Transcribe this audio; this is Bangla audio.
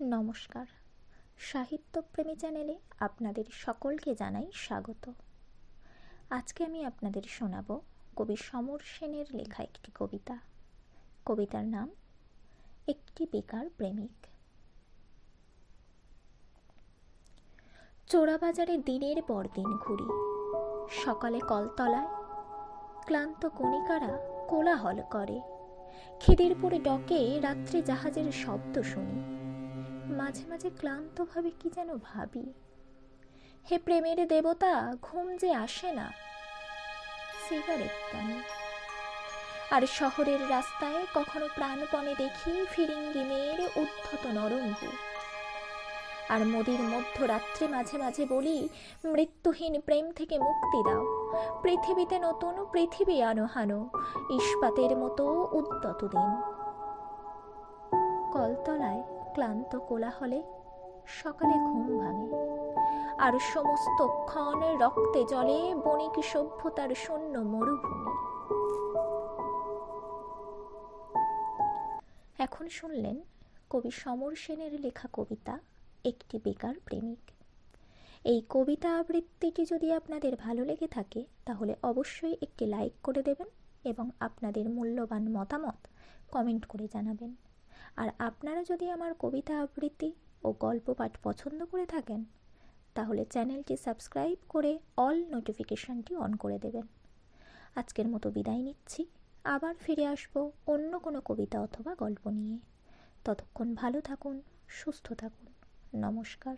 নমস্কার। সাহিত্যপ্রেমী চ্যানেলে আপনাদের সকলকে জানাই স্বাগত। আজকে আমি আপনাদের শোনাব কবি সমর সেনের লেখা একটি কবিতা। কবিতার নাম, একটি বেকার প্রেমিক। চোরাবাজারে দিনের পর দিন ঘুরি। সকালে কলতলায় ক্লান্ত কণিকারা কোলাহল করে। খিদের পরে ডকে, রাত্রে জাহাজের শব্দ শুনি। মাঝে মাঝে ক্লান্তভাবে কি যেন ভাবি। হে প্রেমের দেবতা, ঘুম যে আসে না। সিগারেট টানি আর শহরের রাস্তায় কখনো প্রাণপণে দেখি ফিরিঙ্গি মেয়ের উদ্ধত নরম্বু আর মোদির মধ্যরাত্রে মাঝে মাঝে বলি, মৃত্যুহীন প্রেম থেকে মুক্তি দাও। পৃথিবীতে নতুন পৃথিবী আনো হানো, ইস্পাতের মতো উদ্যত দিন। কলতলায় ক্লান্ত কোলাহলে সকালে ঘুম ভাঙে। আর সমস্ত ক্ষণ রক্তে জলে বণিক সভ্যতার শূন্য মরুভূমি। এখন শুনলেন কবি সমর সেনের লেখা কবিতা, একটি বেকার প্রেমিক। এই কবিতা আবৃত্তিটি যদি আপনাদের ভালো লেগে থাকে, তাহলে অবশ্যই একটি লাইক করে দেবেন এবং আপনাদের মূল্যবান মতামত কমেন্ট করে জানাবেন। আর আপনারা যদি আমার কবিতা আবৃত্তি ও গল্প পাঠ পছন্দ করে থাকেন, তাহলে চ্যানেলটি সাবস্ক্রাইব করে অল নোটিফিকেশানটি অন করে দেবেন। আজকের মতো বিদায় নিচ্ছি। আবার ফিরে আসব অন্য কোনো কবিতা অথবা গল্প নিয়ে। ততক্ষণ ভালো থাকুন, সুস্থ থাকুন। নমস্কার।